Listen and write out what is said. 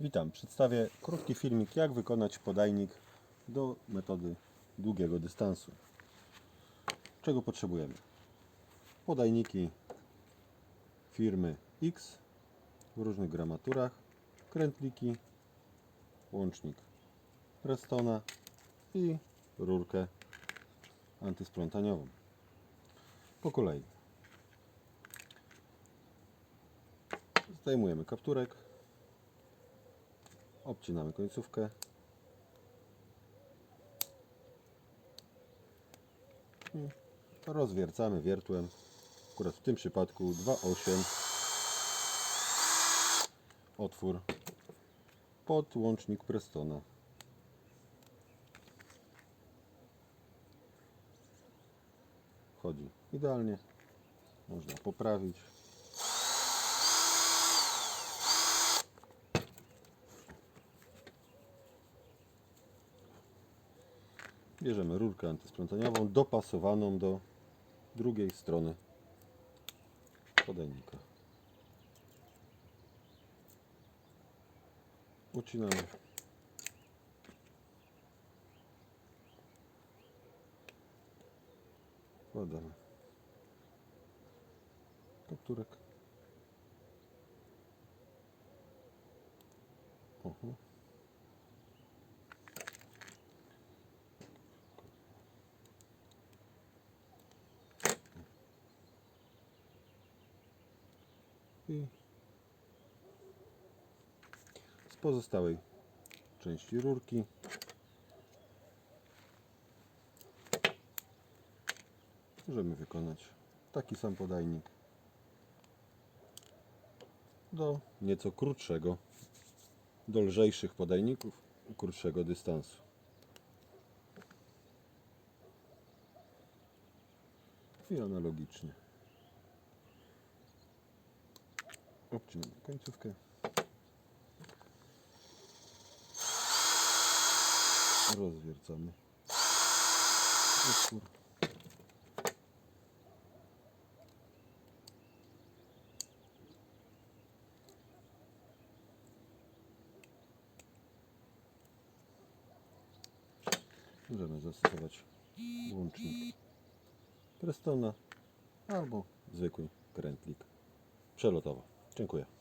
Witam. Przedstawię krótki filmik, jak wykonać podajnik do metody długiego dystansu. Czego potrzebujemy? Podajniki firmy X w różnych gramaturach, krętliki, łącznik Prestona i rurkę antysplątaniową. Po kolei. Zdejmujemy kapturek, obcinamy końcówkę. I rozwiercamy wiertłem. Akurat w tym przypadku 2,8 otwór pod łącznik Prestona. Chodzi idealnie. Można poprawić Bierzemy rurkę antysplątaniową dopasowaną do drugiej strony podajnika. Ucinamy. Wkładamy kapturek. Oho. I z pozostałej części rurki możemy wykonać taki sam podajnik do nieco krótszego, do lżejszych podajników krótszego dystansu. I analogicznie. Obcinamy końcówkę. Rozwiercamy. Otwór. Możemy zastosować łącznik Prestona albo zwykły krętlik przelotowo. Dziękuję.